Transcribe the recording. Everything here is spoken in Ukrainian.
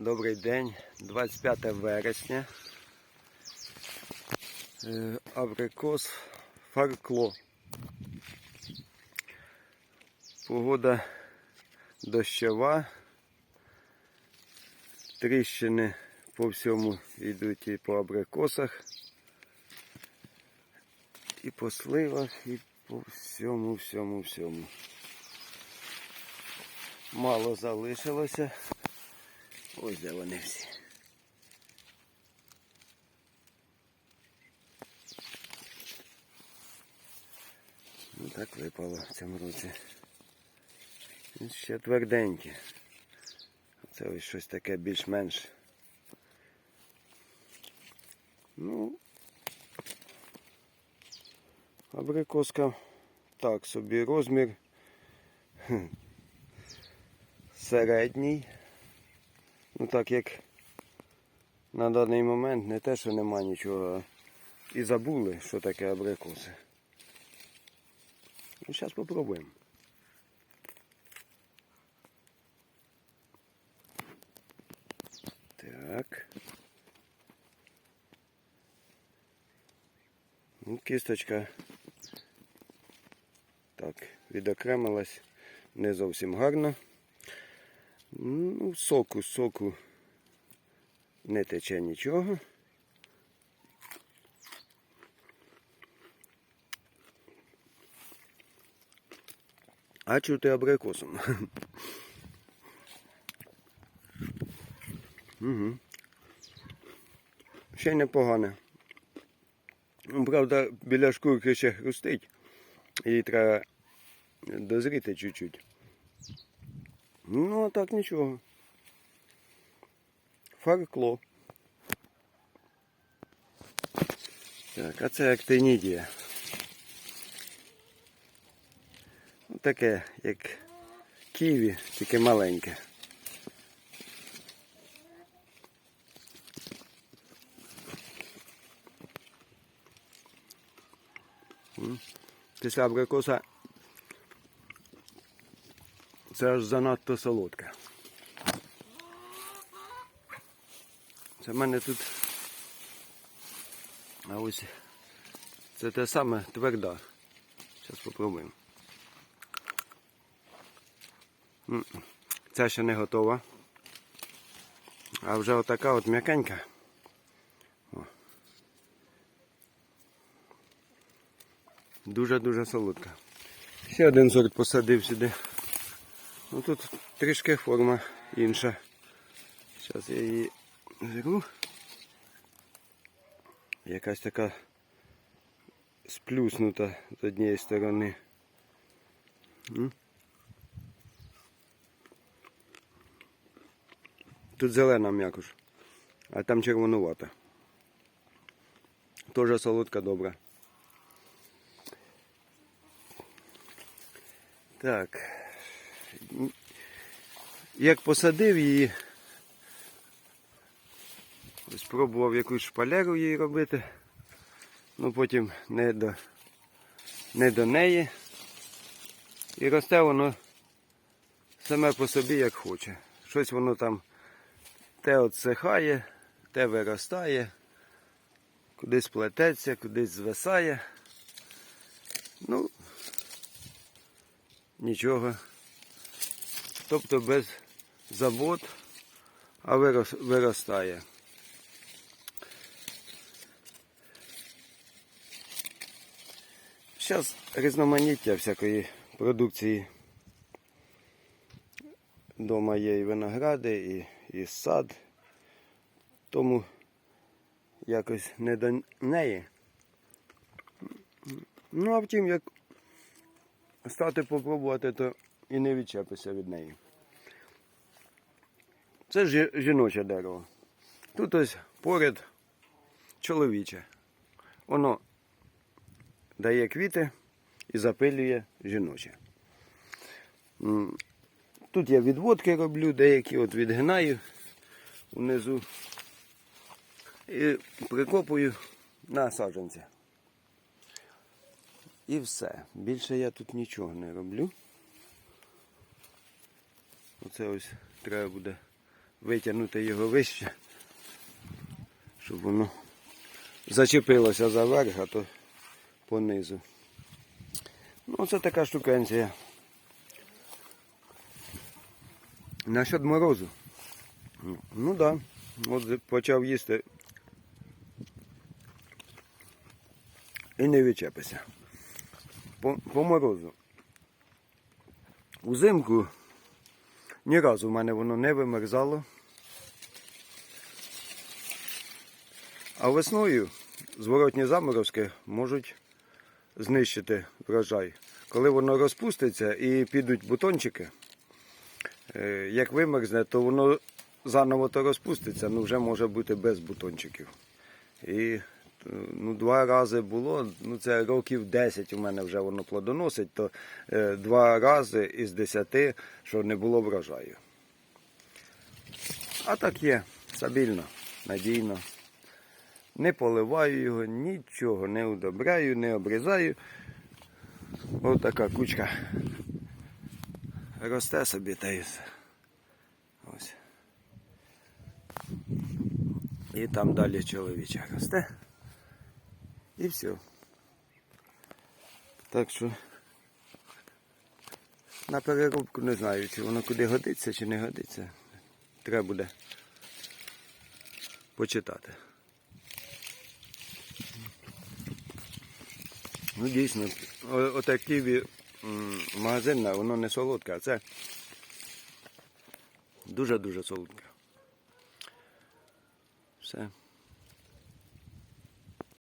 Добрий день, 25 вересня. Е, Абрикос фаркло. Погода дощова. Тріщини по всьому йдуть і по абрикосах, і по сливах, і по всьому, всьому, всьому. Мало залишилося. Ось де вони всі. Ну так випало в цьому році. Він ще тверденькі. Це ось щось таке більш-менш. Ну, абрикоска так собі розмір середній. Ну так як на даний момент не те, що нема нічого, і забули, що таке абрикоси. Ну, зараз спробуємо. Так. Ну, кісточка так, відокремилась не зовсім гарно. Ну, соку, соку не тече нічого. А чути абрикосом. Угу. Ще й непогане. Правда, біля шкурки ще хрустить. Її треба дозріти чуть-чуть. Ну, а так нічого. Фаркло. Так, а це актинідія. Ну, Таке, як ківі, тільки маленьке. М. Після абрикоса це аж занадто солодке. Це в мене тут. А ось це те саме тверда. Зараз спробуємо. Ця ще не готова. А вже отака от м'якенька. Дуже-дуже солодка. Ще один сорт посадив сюди. Ну тут трішки форма інша. Зараз я її зіру. Якась така сплюснута з однієї сторони. Тут зелена м'якуш, а там червонувата. Тоже солодка добра. Так. Як посадив її, спробував якусь шпалеру її робити, ну потім не до, не до неї. І росте воно саме по собі як хоче. Щось воно там те отсихає, те виростає, кудись плететься, кудись звисає. Ну, нічого. Тобто без забот, а виростає. Зараз різноманіття всякої продукції. Дома є і виногради, і, і сад. Тому якось не до неї. Ну, а втім, як стати попробувати, то і не відчепися від неї. Це жі- жіноче дерево. Тут ось поряд чоловіче. Воно дає квіти і запилює жіноче. Тут я відводки роблю, деякі от відгинаю внизу і прикопую на саджанці. І все. Більше я тут нічого не роблю. Оце ось треба буде витягнути його вище, щоб воно зачепилося за верх, а то понизу. Ну, це така штукенція. Насчет морозу. Ну так. Да. От почав їсти. І не відчепися. По, по морозу. Узимку ні разу в мене воно не вимерзало. А весною зворотні заморозки можуть знищити врожай. Коли воно розпуститься і підуть бутончики, е, як вимерзне, то воно заново то розпуститься, ну вже може бути без бутончиків. І ну, два рази було, ну це років 10 у мене вже воно плодоносить, то е, два рази із 10, що не було врожаю. А так є, стабільно, надійно. Не поливаю його, нічого не удобряю, не обрізаю. Ось така кучка росте собі та і все. Ось. І там далі чоловіча росте. І все. Так що на переробку не знаю, чи воно куди годиться, чи не годиться. Треба буде почитати. Ну дійсно, о- оте магазинне, воно не солодке, а це дуже-дуже солодке. Все.